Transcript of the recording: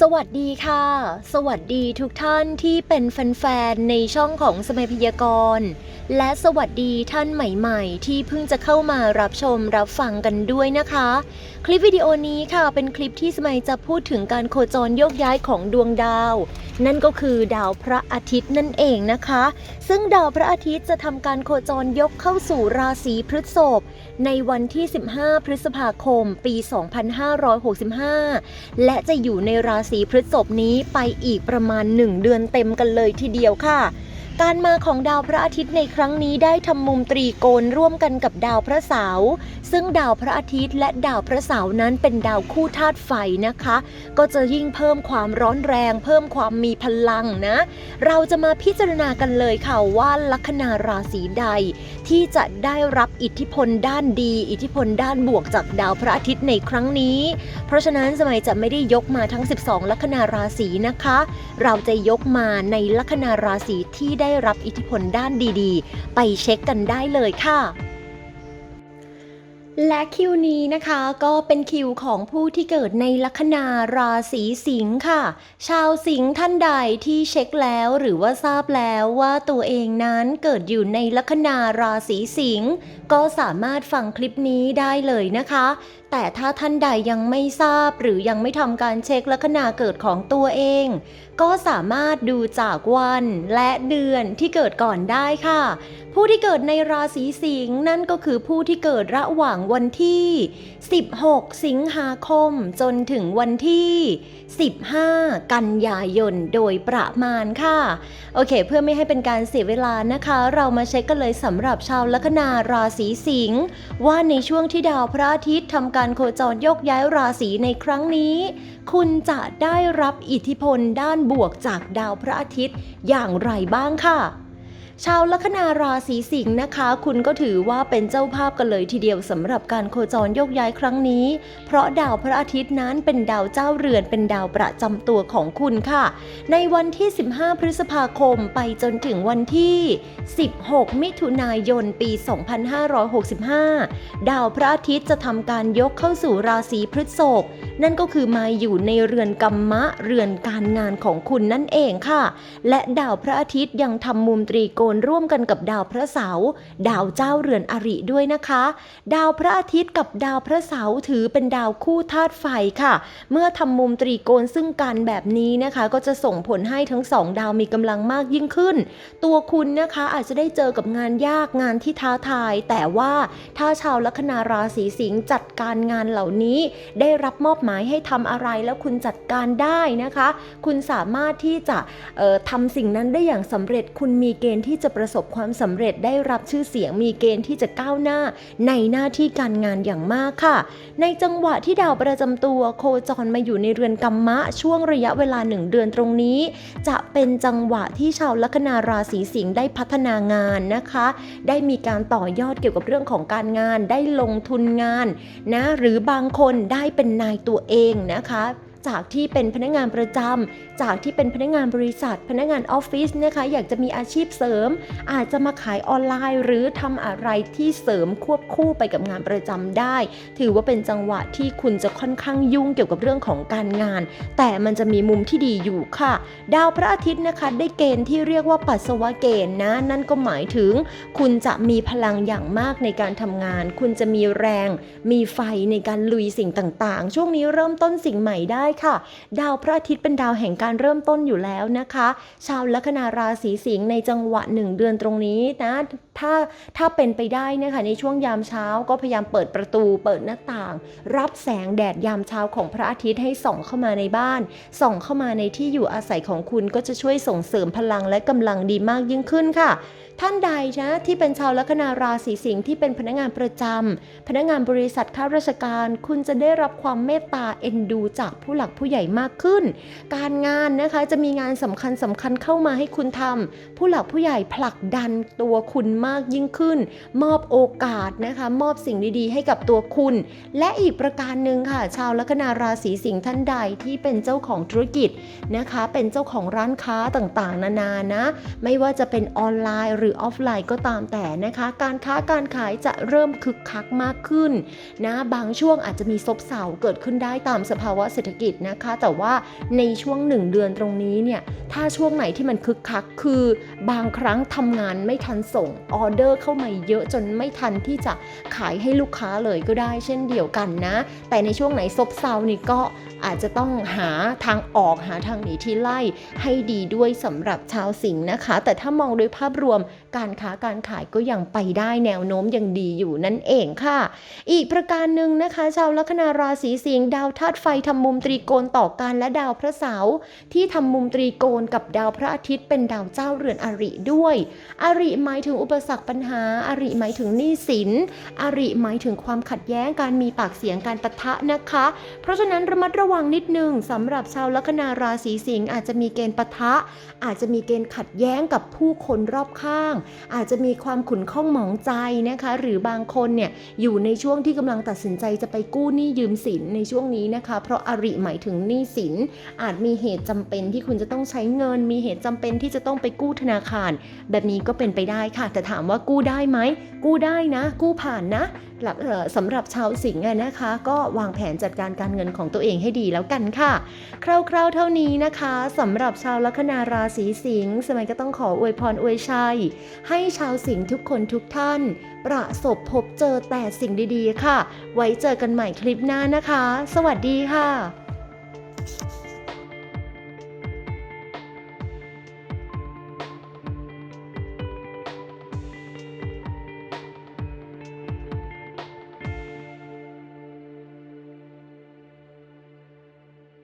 สวัสดีค่ะ สวัสดีทุกท่านที่เป็นแฟนๆในช่องของสมัยพยากรณ์ และสวัสดีท่านใหม่ๆ ที่เพิ่งจะเข้ามารับชมรับฟังกันด้วยนะคะ คลิปวิดีโอนี้ค่ะเป็นคลิปที่สมัยจะพูดถึงการโคจรโยกย้ายของดวงดาว นั่นก็คือดาวพระอาทิตย์นั่นเองนะคะ ซึ่งดาวพระอาทิตย์จะทำการโคจรยกเข้าสู่ราศีพฤษภในวันที่ 15 พฤษภาคม ปี 2565 และจะอยู่ในราศีพฤษภนี้ไปอีกประมาณ 1 เดือนเต็มกันเลยทีเดียวค่ะ การมาของดาวพระอาทิตย์ในครั้งนี้ได้ทำมุมตรีโกณร่วมกันกับดาวพระเสาร์ซึ่งดาวพระอาทิตย์และดาวพระเสาร์นั้นเป็นดาวคู่ธาตุไฟนะคะ ก็จะยิ่งเพิ่มความร้อนแรง เพิ่มความมีพลังนะ เราจะมาพิจารณากันเลยค่ะว่าลัคนาราศีใด ที่จะได้รับอิทธิพลด้านดี อิทธิพลด้านบวกจากดาวพระอาทิตย์ในครั้งนี้ เพราะฉะนั้นสมัยจะไม่ได้ยกมาทั้ง 12 ลัคนาราศีนะคะ เราจะยกมาในลัคนาราศีที่ได้รับอิทธิพลด้านดีๆ ไปเช็คกันได้เลยค่ะและคิวนี้นะคะก็เป็นคิวของผู้ที่เกิดในลัคนาราศีสิงค์ค่ะ ชาวสิงห์ท่านใดที่เช็คแล้วหรือว่าทราบแล้วว่าตัวเองนั้นเกิดอยู่ในลัคนาราศีสิงห์ก็สามารถฟังคลิปนี้ได้เลยนะคะ แต่ถ้าท่านใดยังไม่ทราบหรือยังไม่ทำการเช็คลัคนาเกิดของตัวเอง ก็สามารถดูจากวันและเดือนที่เกิดก่อนได้ค่ะ ผู้ที่เกิดในราศีสิงห์นั่นก็คือผู้ที่เกิดระหว่างวันที่ 16 สิงหาคม จนถึงวันที่ 15 กันยายนโดยประมาณค่ะ โอเค เพื่อไม่ให้เป็นการเสียเวลานะคะ เรามาเช็คกันเลยสำหรับชาวลัคนาราศีสิงห์ว่าในช่วงที่ดาวพระอาทิตย์ทำการโคจรยกย้ายราศีในครั้งนี้ คุณจะได้รับอิทธิพลด้านบวกจากดาวพระอาทิตย์อย่างไรบ้างค่ะ ชาวลัคนาราศีสิงห์นะคะ คุณก็ถือว่าเป็นเจ้าภาพกันเลยทีเดียวสำหรับการโคจรโยกย้ายครั้งนี้ เพราะดาวพระอาทิตย์นั้นเป็นดาวเจ้าเรือนเป็นดาวประจำตัวของคุณค่ะ ในวันที่ 15 พฤษภาคมไปจนถึงวันที่ 16 มิถุนายนปี 2565 ดาวพระอาทิตย์จะทำการยกเข้าสู่ราศีพฤษภนั่นก็คือมาอยู่ในเรือนกัมมะเรือนการงานของคุณนั่นเองค่ะ และดาวพระอาทิตย์ยังทำมุมตรีโกณร่วมกันกับดาวพระเสาร์ดาวเจ้าเรือนอริด้วยนะคะ ดาวพระอาทิตย์กับดาวพระเสาร์ถือเป็นดาวคู่ธาตุไฟค่ะ เมื่อทำมุมตรีโกณซึ่งกันแบบนี้นะคะ ก็จะส่งผลให้ทั้งสองดาวมีกำลังมากยิ่งขึ้น ตัวคุณนะคะอาจจะได้เจอกับงานยากงานที่ท้าทาย แต่ว่าถ้าชาวลัคนาราศีสิงห์จัดการงานเหล่านี้ได้รับมอบหมายให้ทำอะไรแล้วคุณจัดการได้นะคะ คุณสามารถที่จะทำสิ่งนั้นได้อย่างสำเร็จ คุณมีเกณฑ์ที่จะประสบความสำเร็จได้รับชื่อเสียง มีเกณฑ์ที่จะก้าวหน้าในหน้าที่การงานอย่างมากค่ะ ในจังหวะที่ดาวประจำตัวโคจรมาอยู่ในเรือนกัมมะช่วงระยะเวลาหนึ่งเดือนตรงนี้ จะเป็นจังหวะที่ชาวลัคนาราศีสิงห์ได้พัฒนางานนะคะ ได้มีการต่อยอดเกี่ยวกับเรื่องของการงาน ได้ลงทุนงานนะหรือบางคนได้เป็นนายตัวัวเองนะคะ จากที่เป็นพนักงานประจำจากที่เป็นพนักงานบริษัท พนักงานออฟฟิศนะคะอยากจะมีอาชีพเสริม อาจจะมาขายออนไลน์ หรือทำอะไรที่เสริมควบคู่ไปกับงานประจำได้ ถือว่าเป็นจังหวะที่คุณจะค่อนข้างยุ่งเกี่ยวกับเรื่องของการงาน แต่มันจะมีมุมที่ดีอยู่ค่ะ ดาวพระอาทิตย์นะคะได้เกณฑ์ที่เรียกว่าปัสสาวะเกณฑ์นะ นั่นก็หมายถึง คุณจะมีพลังอย่างมากในการทำงาน คุณจะมีแรง มีไฟในการลุยสิ่งต่างๆ ช่วงนี้เริ่มต้นสิ่งใหม่ได้ค่ะ ดาวพระอาทิตย์เป็นดาวแห่งการเริ่มต้นอยู่แล้วนะคะ ชาวลัคนาราศีสิงห์ในจังหวะหนึ่งเดือนตรงนี้นะถ้าถ้าเป็นไปได้นะคะในช่วงยามเช้าก็พยายามเปิดประตูเปิดหน้าต่าง รับแสงแดดยามเช้าของพระอาทิตย์ให้ส่องเข้ามาในบ้าน ส่องเข้ามาในที่อยู่อาศัยของคุณก็จะช่วยส่งเสริมพลังและกำลังดีมากยิ่งขึ้นค่ะท่านใดนะที่เป็นชาวลัคนาราศีสิงห์ที่เป็นพนักงานประจำพนักงานบริษัทข้าราชการ คุณจะได้รับความเมตตาเอ็นดู จากผู้หลักผู้ใหญ่มากขึ้น การงานนะคะจะมีงานสำคัญสำคัญเข้ามาให้คุณทำผู้หลักผู้ใหญ่ผลักดันตัวคุณมากยิ่งขึ้น มอบโอกาสนะคะมอบสิ่งดีๆ ให้กับตัวคุณ และอีกประการหนึ่งค่ะ ชาวลัคนาราศีสิงห์ท่านใดที่เป็นเจ้าของธุรกิจนะคะ เป็นเจ้าของร้านค้าต่างๆ นานานะ ไม่ว่าจะเป็นออนไลน์หรือออฟไลน์ก็ตามแต่นะคะ การค้าการขายจะเริ่มคึกคักมากขึ้นนะบางช่วงอาจจะมีซบเซาเกิดขึ้นได้ตามสภาวะเศรษฐกิจนะคะ แต่ว่าในช่วงหนึ่งเดือนตรงนี้เนี่ยถ้าช่วงไหนที่มันคึกคักคือบางครั้งทำงานไม่ทันส่งออเดอร์เข้ามาเยอะจนไม่ทันที่จะขายให้ลูกค้าเลยก็ได้เช่นเดียวกันนะ แต่ในช่วงไหนซบเซานี่ก็ อาจจะต้องหาทางออกหาทางหนีที่ไล่ให้ดีด้วยสำหรับชาวสิงห์นะคะ แต่ถ้ามองโดยภาพรวมการค้าการขายก็ยังไปได้แนวโน้มยังดีอยู่นั่นเองค่ะ อีกประการหนึ่งนะคะชาวลัคนาราศีสิงห์ดาวธาตุไฟทำมุมตรีโกณต่อกันและดาวพระเสาร์ที่ทำมุมตรีโกณกับดาวพระอาทิตย์เป็นดาวเจ้าเรือนอริด้วย อริหมายถึงอุปสรรคปัญหา อริหมายถึงหนี้สิน อริหมายถึงความขัดแย้งการมีปากเสียงการปะทะนะคะ เพราะฉะนั้นระมัดระวังวังนิดนึงสำหรับชาวลัคนาราศีสิงห์อาจจะมีเกณฑ์ปะทะ อาจจะมีเกณฑ์ขัดแย้งกับผู้คนรอบข้าง อาจจะมีความขุ่นข้องหมองใจนะคะ หรือบางคนเนี่ยอยู่ในช่วงที่กำลังตัดสินใจจะไปกู้หนี้ยืมสินในช่วงนี้นะคะ เพราะอริหมายถึงหนี้สิน อาจมีเหตุจำเป็นที่คุณจะต้องใช้เงิน มีเหตุจำเป็นที่จะต้องไปกู้ธนาคาร แบบนี้ก็เป็นไปได้ค่ะ แต่ถามว่ากู้ได้ไหมกู้ได้นะ กู้ผ่านนะ สำหรับชาวสิงห์นะคะ ก็วางแผนจัดการการเงินของตัวเองให้ดีแล้วกันค่ะ คร่าวๆเท่านี้นะคะสำหรับชาวลัคนาราศีสิงห์สมัยก็ต้องขออวยพรอวยชัย ให้ชาวสิงห์ทุกคนทุกท่าน ประสบพบเจอแต่สิ่งดีๆ ค่ะ ไว้เจอกันใหม่คลิปหน้านะคะ สวัสดีค่ะ